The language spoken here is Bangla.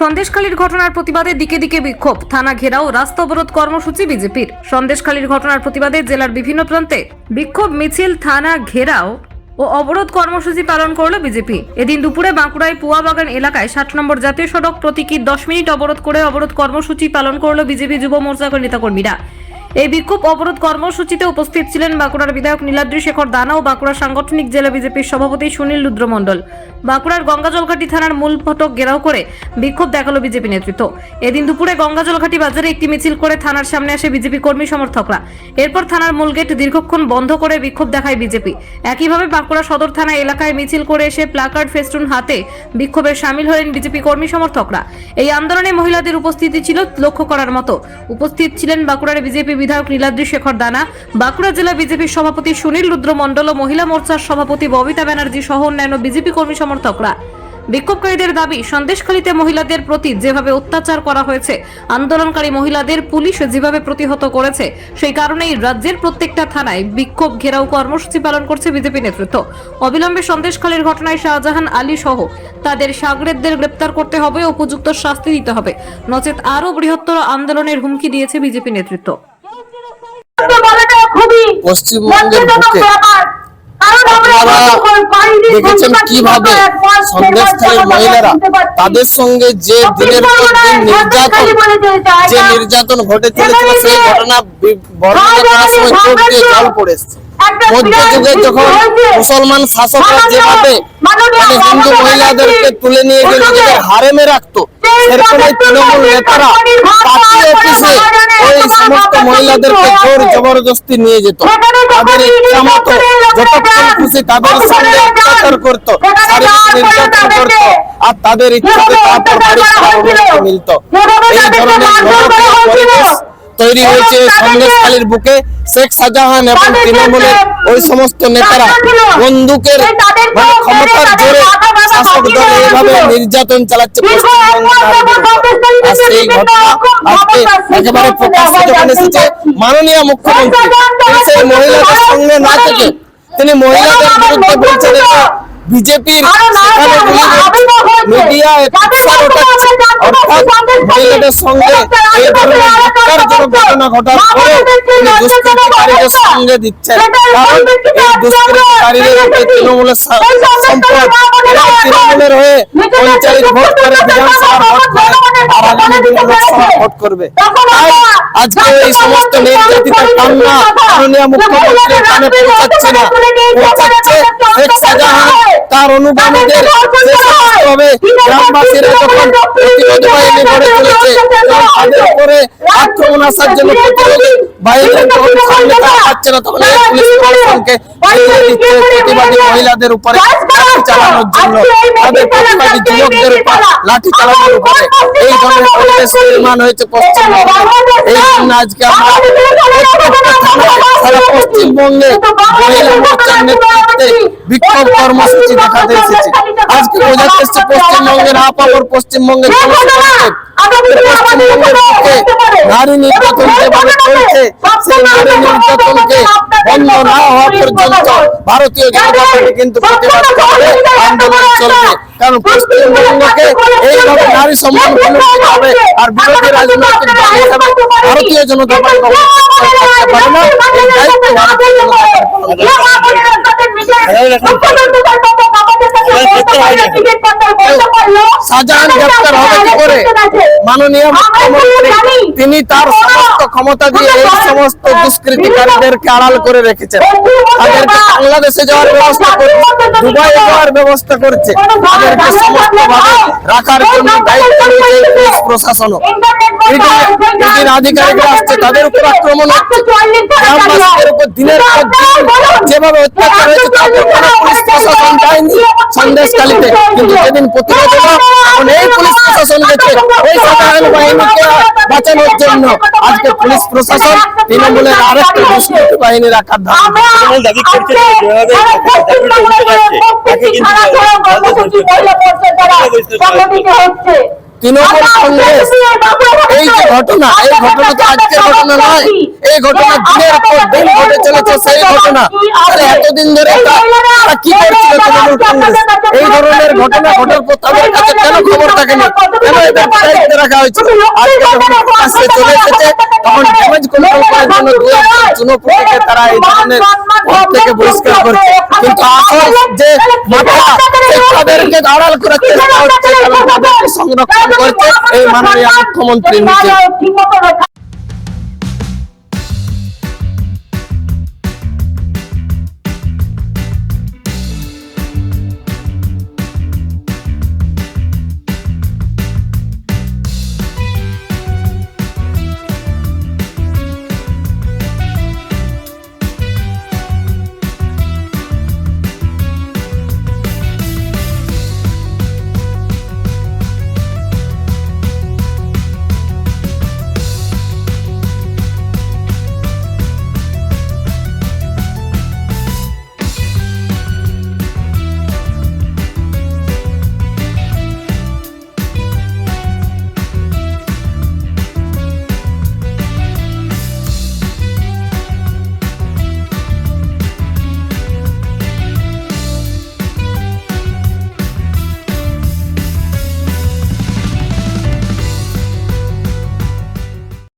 সন্দেশখালীর ঘটনার প্রতিবাদে দিকে দিকে বিক্ষোভ। থানা ঘেরাও রাস্তা অবরোধ কর্মসূচি বিজেপির। সন্দেশখালীর ঘটনার প্রতিবাদে জেলার বিভিন্ন প্রান্তে বিক্ষোভ, মিছিল, থানা ঘেরাও ও অবরোধ কর্মসূচি পালন করল বিজেপি। এদিন দুপুরে বাঁকুড়ায় পুয়াবাগান এলাকায় ষাট নম্বর জাতীয় সড়ক প্রতীকী দশ মিনিট অবরোধ করে অবরোধ কর্মসূচি পালন করল বিজেপি যুব মোর্চা নেতাকর্মীরা এই বিক্ষোভ অবরোধ কর্মসূচিতে উপস্থিত ছিলেন বাঁকুড়ার বিধায়ক নীলাদ্রি শেখর দানা ও বাঁকুড়া সাংগঠনিক জেলা বিজেপির সভাপতি সুনীল রুদ্র মণ্ডল। বাঁকুড়ার গঙ্গাজলঘাটি থানার মূল ফটক ঘেরাও করে বিক্ষোভ দেখাল বিজেপি নেতৃত্ব। এদিন দুপুরে গঙ্গাজলঘাটি বাজারে একটি মিছিল করে থানার সামনে আসে বিজেপি কর্মী সমর্থকরা। এরপর থানার মূল গেট দীর্ঘক্ষণ বন্ধ করে বিক্ষোভ দেখায় বিজেপি। একইভাবে বাঁকুড়া সদর থানা এলাকায় মিছিল করে এসে প্লাকার্ড ফেস্টুন হাতে বিক্ষোভে সামিল হলেন বিজেপি কর্মী সমর্থকরা। এই আন্দোলনে মহিলাদের উপস্থিতি ছিল লক্ষ্য করার মতো। উপস্থিত ছিলেন বাঁকুড়ার বিজেপি বিধায়ক নীলাদ্রি শেখর দানা, বাঁকুড়া জেলা বিজেপির সভাপতি সুনীল রুদ্র মণ্ডল ও মহিলা মোর্চার সভাপতি ববিতা ব্যানার্জি সহ অন্যান্য বিজেপি কর্মী সমর্থকরা। বিক্ষোভকারীদের দাবি, সন্দেশখালীতে মহিলাদের প্রতি যেভাবে অত্যাচার করা হয়েছে, আন্দোলনকারী মহিলাদের পুলিশ যেভাবে প্রতিহত করেছে, সেই কারণেই রাজ্যের প্রত্যেকটা থানায় বিক্ষোভ ঘেরাও কর্মসূচি পালন করছে বিজেপি নেতৃত্ব। অবিলম্বে সন্দেশখালীর ঘটনায় শাহজাহান আলী সহ তাদের সাগরেদদের গ্রেপ্তার করতে হবে, উপযুক্ত শাস্তি দিতে হবে। নচেত আরও বৃহত্তর আন্দোলনের হুমকি দিয়েছে বিজেপি নেতৃত্ব। পশ্চিমবঙ্গের বুকে দেখেছেন কীভাবে সন্দেশখালীর মহিলারা তাদের সঙ্গে যে দিনের পর দিন নির্যাতন যে নির্যাতন ঘটে চলেছিল সেই ঘটনা বর্ণনা করার সময় চোখ দিয়ে জল পড়ে এসছে। একটা মধ্যযুগে যখন মুসলমান শাসকরা যেভাবে মানে হিন্দু মহিলাদেরকে তুলে নিয়ে গিয়ে নিজেদের হারেমে রাখতো সেরকম এই তৃণমূল নেতারা পার্টি অফিসে মহাজনের সমস্ত মহিলাদেরকে জোর জবরদস্তি নিয়ে যেত। তাদের ইচ্ছা মতো যতক্ষণ খুশি তাদের সঙ্গে অত্যাচার করতো শারীরিক নির্যাতন করতো আর তাদের ইচ্ছাতে তারপর বাড়ি মিলত। এই ধরনের পরিবেশ তৈরি হয়েছে সন্দেশখালীর বুকে শেখ শাহজাহান এবং তৃণমূলের ওই সমস্ত নেতারা বন্দুকের মানে ক্ষমতার জোরে শাসক দল এইভাবে নির্যাতন চালাচ্ছে সেই ঘটনা আজকে একেবারে প্রকাশ্যে যখন এসেছে মাননীয় মুখ্যমন্ত্রী তিনি সেই মহিলাদের সঙ্গে না থেকে তিনি মহিলাদের বিরুদ্ধে বলছেন এটা বিজেপির মিডিয়া অর্থাৎ মহিলাদের সঙ্গে এই ধরনের ঘটনা ঘটার পরে দুষ্কৃতিকারীদের সঙ্গে দিচ্ছেন। কারণ এই দুষ্কৃতিকারীদের উপরে তৃণমূলের সম্পদ এরা তৃণমূলের হয়ে পঞ্চায়েত ভোট করে বিধানসভা ভোট করে আর আগামী দিনে লোকসভা ভোট করবে। তাই আজকে এই সমস্ত নির্যাতিতার কান্না মাননীয় মুখ্যমন্ত্রীর কানে পৌঁছাচ্ছে না। পৌঁছাচ্ছে শেখ শাহজাহান তার অনুগামীদের গ্রামবাসীরা যখন প্রতিরোধ বাহিনী গড়ে তুলেছে তাদের উপরে আক্রমণ আসার জন্য প্রতিরোধী বাহিনী যখন সামনে পাচ্ছে না তখন এই পুলিশ প্রশাসনকে প্রতিবাদী মহিলাদের উপরে লাঠি চালানোর জন্য তাদের প্রতিবাদী যুবকদের উপর লাঠি চালানোর উপরে এই ধরনের পরিবেশ নির্মাণ হয়েছে পশ্চিমবঙ্গে। এই জন্য আজকে আমরা প্রত্যেকটা থানায় সারা পশ্চিমবঙ্গে মহিলা মোর্চার নেতৃত্বে বিক্ষোভ কর্মসূচি দেখাতে দিয়েছে। আজকে বোঝা যাচ্ছে পশ্চিমবঙ্গের আপামর পশ্চিমবঙ্গের পশ্চিমবঙ্গের বুকে নারী নির্যাতন যেভাবে চলছে সেই নারী নির্যাতনকে বন্ধ না হওয়া পর্যন্ত ভারতীয় জনতা পার্টি কিন্তু প্রতিবাদ করবে আন্দোলন চলবে। কারণ পশ্চিমবঙ্গকে এইভাবে নারী সম্মান হবে আর বিরোধী রাজনৈতিক দল হিসাবে ভারতীয় জনতা পার্টি পারে না এই দায়িত্ব ভারতীয় জনতা পার্টি পালন করবে। হবে কি করে? মাননীয় মুখ্যমন্ত্রী তিনি তার সমস্ত ক্ষমতা দিয়ে এই সমস্ত দুষ্কৃতিকারীদেরকে আড়াল করে রেখেছেন। তাদেরকে বাংলাদেশে যাওয়ার ব্যবস্থা করছে দুবাই যাওয়ার ব্যবস্থা করছে। তাদেরকে সমস্ত ভাবে রাখার জন্য দায়িত্ব নিয়েছে পুলিশ প্রশাসনও। ইডির আধিকারিকরা আসছে তাদের উপর আক্রমণ হচ্ছে গ্রামবাসীদের উপর দিনের পর দিন যেভাবে অত্যাচার হয়েছে তাদের কোনো পুলিশ প্রশাসন যায়নি সন্দেশকালীতে কিন্তু যেদিন প্রতিরোধ হলো তখন এই পুলিশ প্রশাসন গেছে ওই সাধারণ বাহিনীকে বাঁচানোর জন্য আজকে পুলিশ প্রশাসন তৃণমূলের আরেকটা দুষ্কৃতি বাহিনী রাখার ধারণা দাবি করছে যেভাবে তাকে কিন্তু হচ্ছে তৃণমূল কংগ্রেস। এই যে ঘটনা এই ঘটনা তো আজকের ঘটনা নয়। এই ঘটনা দিনের পর দিন ঘটে চলেছে সেই ঘটনা। তাহলে এতদিন ধরে তারা কি করছিল তৃণমূল কংগ্রেস? এই ধরনের ঘটনা ঘটার পর তাদের কাছে কেন খবর থাকেনি কেন এদের দায়িত্বে রাখা হয়েছিল আজকে যখন প্রকাশ্যে চলে এসেছে। তখন ড্যামেজ কন্ট্রোল করার জন্য দু একজন চুনোপুটিকে তারা এই ধরনের থেকে বহিষ্কার করছে। কিন্তু আসল যে তাদেরকে সংরক্ষণ করছে। এই মাননীয় মুখ্যমন্ত্রী নিজে